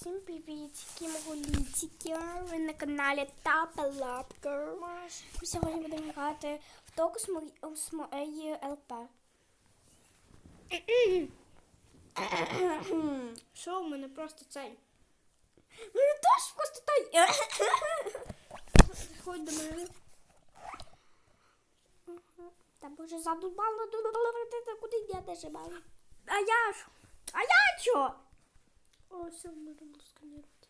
Всім привітики, моголітики. Ви на каналі Тапа Лапка. Ми сьогодні будемо грати в току з моєї ЛП. Що у мене просто цей? Мене теж просто той. Ходь до мене. Та боже, задубало, куди я даже маю. А я ж. А я чо? О, все, можемо сканувати.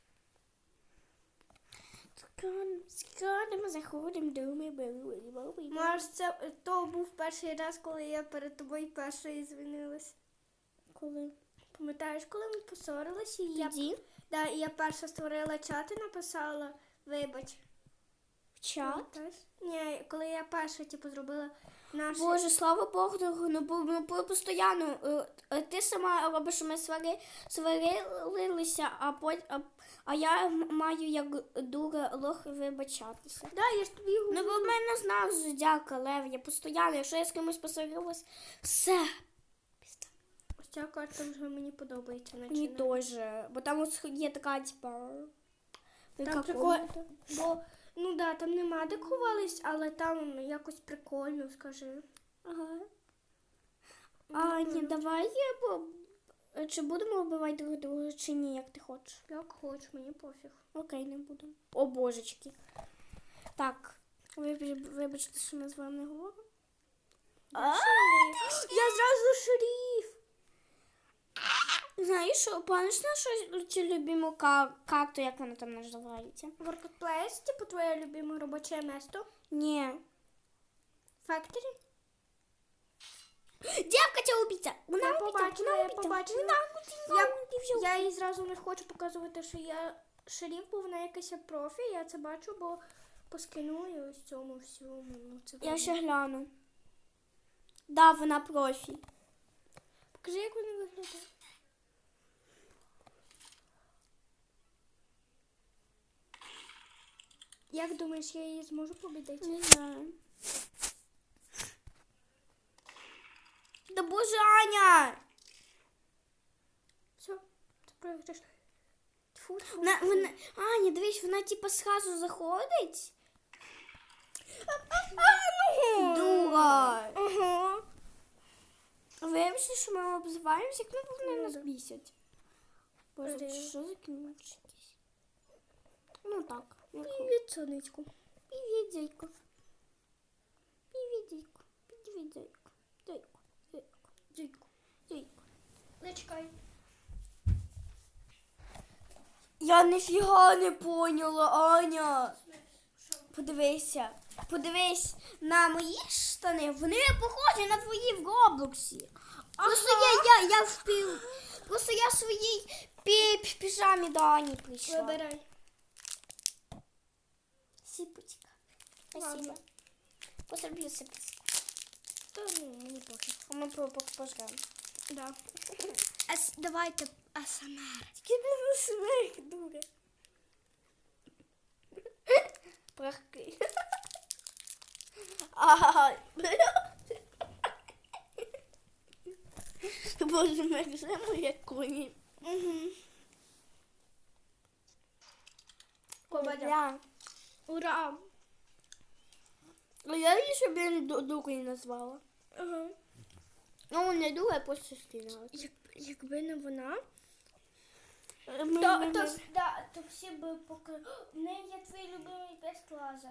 Скоро заходимо мене. Маш, це то був перший раз, коли я перед тобою першою звінилась. Коли? Пам'ятаєш, коли ми поссорилися, і я, Тоді? да, і я перша створила чат і написала вибач. В чат? Пам'ятаєш? Ні, коли я перша, типу, зробила наш... Боже, слава Богу, ну, бо- ну, постійно е, е, ти сама робиш, що ми свари, сварилися, а, пот- а, а я маю як дура лох вибачатися. Да, я ж тобі Ну, бо в мене знак зодіака лев, я постійно, якщо я з кимось посварилась, все. Ось ця карта вже мені подобається. Мені теж, бо там ось є така, типа... Там прикольно, бо, ну да, там нема де ховались, але там якось прикольно, скажи. Ага. А, ні, давай, я бо... Чи будемо вбивати друг друга, чи ні, як ти хочеш? Як хочеш, мені пофіг. Окей, не буду. О, божечки. Так, вибач, вибачте, що ми з вами не говоримо. Я зразу шеріф. Знаєш, пам'ятаєш нашу любиму ка- як вона там називається? Workplace, типу твоє любиме робоче місто. Ні. Factory. Дівка ця убійця! Вона Я побачила, я побачила. Вона убійця, Я, я їй зразу не хочу показувати, що я шеріф, бо вона якась профі, я це бачу, бо поскинула ось цьому всьому. Ну, це Я ще гляну. Да, вона профі. Покажи, як вона виглядає. Як думаєш, я її зможу побідити? Не знаю. Да боже, Аня! Все, ти програш. Тьфу, тьфу, Вона, вона, Аня, дивись, вона типа сразу заходить. Дура. Ага. Виявився, що ми обзиваємося, як ми вони нас бісять. Боже, що за кіночки? Ну так. Привіт, сонечку. Привіт, зайко. Привіт, зайко. Привіт, зайко. Зайко, зайко, зайко, зайко. Не чекай. Я ніфіга не поняла, Аня. Подивися. Подивись на мої штани. Вони похожі на твої в Роблоксі. Просто я, я, я впів. Просто я в своїй пі піжамі до Ані прийшла. Вибирай. Сіпочка. Спасибо. Ладно. Посроблю сипочку. Мені пофіг. А ми пожремо. Да. Ас, давайте АСМР. Тільки не сміх, дура. Прахки. Ай. Боже, ми гремо як коні. Угу. Кобадя. Ура! Я її я дурою назвала. Ага. Ну, не дура, а просто скинула. Як, якби не вона, Ми- то, ми- то, ми- да, то всі би поки... В неї є твій любимий тест лазер.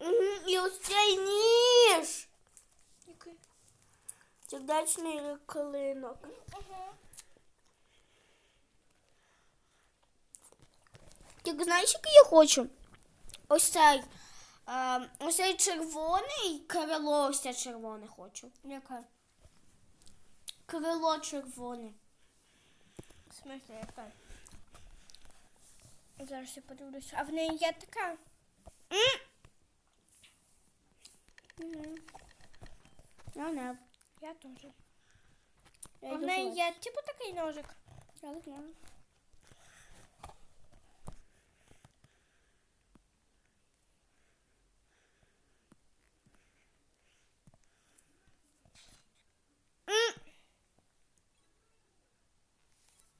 Мгм, І ось цей ніж. Який? Сердечний клинок. Ага. Ти знаєш, який я хочу? Ось цей. Е, ось цей червоний крило, ось це червоне хочу. Яка? Крило червоне. В смысле, яка? Зараз я подивлюся. А в неї є така? Угу. Я не. Я теж. Я в неї є типу такий ножик. Я не знаю.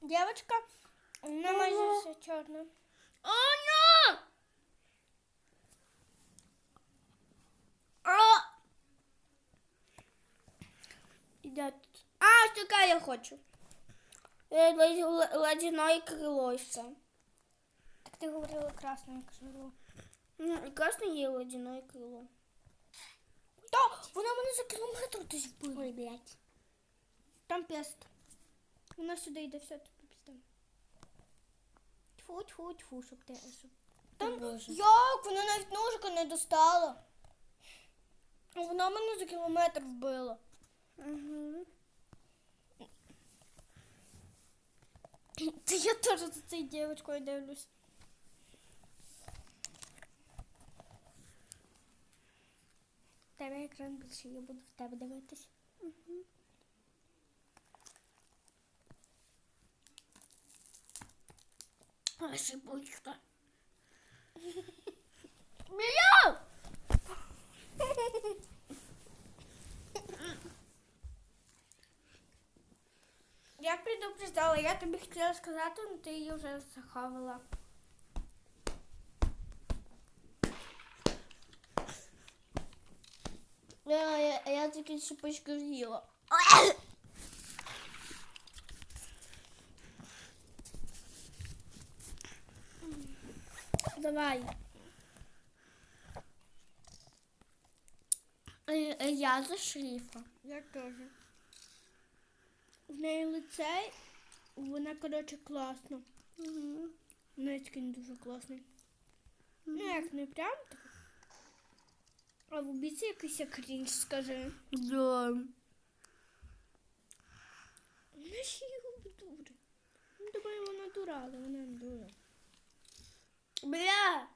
Девочка, Вона майже все чорна. Аня! А! Іде тут. А, ось таке я хочу. Е, леді- л- Ледяної крило ось це. Так ти говорила красно, як жиро. Ну, Красно є ледяне крило. Та, вона мене за кілометр десь вбила. Ой, блядь. Там пест. Вона сюди йде, все, тобі пізда. Тьфу, тьфу, тьфу, щоб ти... Щоб... Там, Боже. як? Вона навіть ножика не достала. Вона мене за кілометр вбила. Угу. Та я теж за цією дівчинкою дивлюсь. Тебе екран більше, я буду в тебе дивитись. Ошибочка. Бля! Я предупреждала, я тобі хотіла сказати, але ти її вже захавала. Я, я, я тільки шипочку з'їла. Давай. Е, е, Я за шрифа. Я теж. В неї лице, вона, коротше, класна. Угу. Неї скін дуже класний. Ну, як не прям так. А в убійці якийсь крінж, скажи. Да. Її обдури. Ну, думаю, вона дура, але вона не дура. Бля!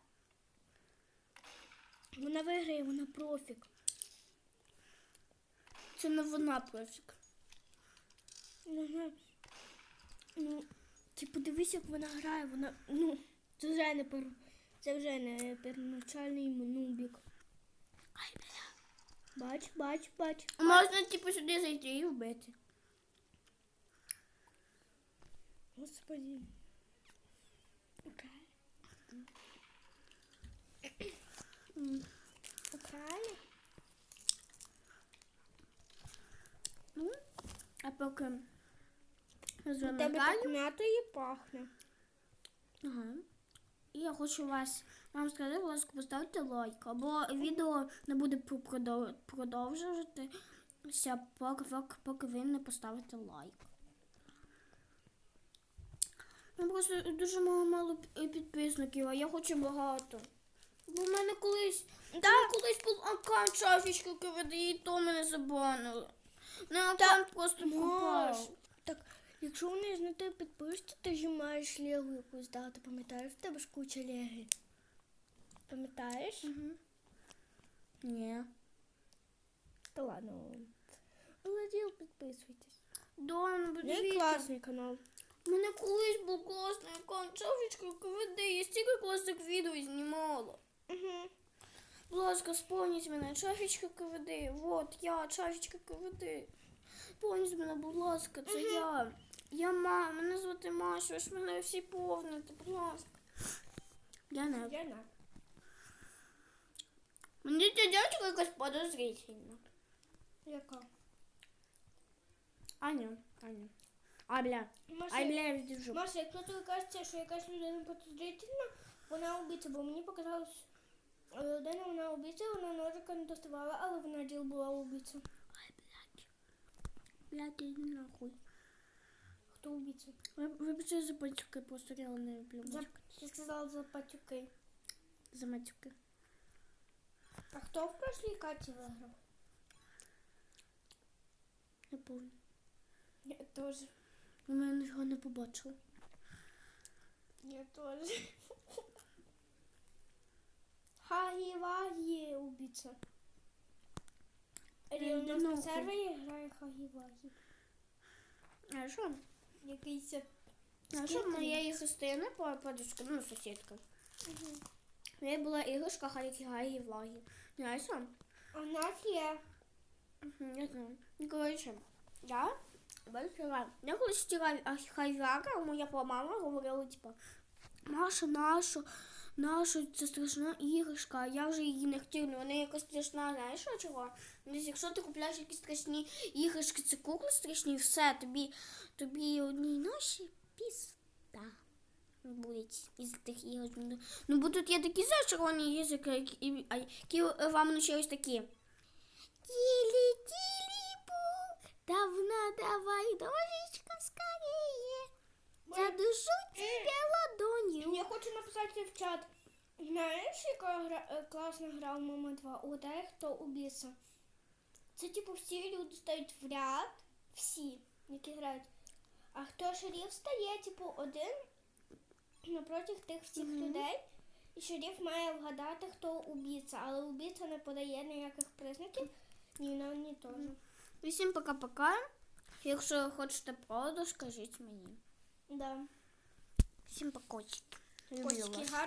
Вона виграє, вона профік. Це не вона профік. Ну, ти подивись, як вона грає, вона. Ну, це вже не пер... Це вже не первоначальний нубік. Ай, бля. Бач, бач, бач. Можна типу сюди зайти і вбити. Господи. Окей. Окей. Ну, а поки У тебе так м'ятою пахне. Ага. І я хочу вас вам сказати, будь ласка, поставте лайк, або відео не буде продовжуватися, поки, поки, поки ви не поставите лайк. Ну, просто дуже мало, мало підписників, а я хочу багато. Бо в мене колись, да. колись був аккаунт шафічка КВД, і то мене забанили. Не аккаунт просто пропав. так, якщо вони ж на тебе підпишуться, ти ж маєш легу якусь дати, пам'ятаєш, в тебе ж куча леги. Пам'ятаєш? Угу. Ні. Та ладно. Володіл, підписуйтесь. Ну, і класний канал. У мене колись був класний аккаунт Шафічка КВД, я стільки класних відео знімала. Угу. Будь ласка, сповніть мене, Шафічка КВД. Вот, я, Шафічка КВД. Сповніть мене, будь ласка, це я. Я ма, мене звати Маша, ж мене всі повните, будь ласка. Я не. Я на. Мені ця дівчинка якась подозрительна. Яка? Аня, Аня. А, бля. Маша, Ай, бля, я віддержу. Маша, якщо тобі кажеться, що якась людина подозрительна, вона убийця, бо мені показалось, людина вона убийця, вона ножика не доставала, але вона діл була убийця. Ай, блядь. Блядь, іди нахуй. Хто убийця? Ви- Вибачте за пацюки, просто реально не люблю За, ти сказала за патюки. За матюки. А хто в прошлій каті виграв? Не помню. Я теж. У мене нічого не побачила. Я теж. Хагі-вагі убийця. Рі, у нас на нахуй. сервері грає Хагі-вагі. А що? Якийсь... А що моєї христини по подушка, ну, сусідка. У неї була іграшка Харікі Гаї Влагі. Знаєш в нас є. Угу, я знаю. Ну, коротше, я Бачила, я колись стирав хайвяка, моя мама говорила, типу, Маша, наша, наша, це страшна іграшка, я вже її не хотів, вона якась страшна, знаєш чого? Ну, якщо ти купляєш якісь страшні іграшки, це кукли страшні, все, тобі, тобі одній ноші пізда будуть із тих іграшок. Ну, бо тут є такі зачаровані іграшки, які, вам навчились такі. Тілі, тілі, бук, давно давай, дожечка, скорее. Задушу тебе ладонью. Я хочу написати в чат. Знаєш, яка гра, е, класна гра у Мама 2? Угадай, хто убійця. Це типу всі люди стають в ряд, всі, які грають. А хто шериф стає, типу, один напроти тих всіх Мгм. людей. І шериф має вгадати, хто убійця, але убійця не подає ніяких признаків, ні нам, ні теж. Всім пока-пока. Якщо хочете правду, скажіть мені. Да. Всім покочки. Люблю вас.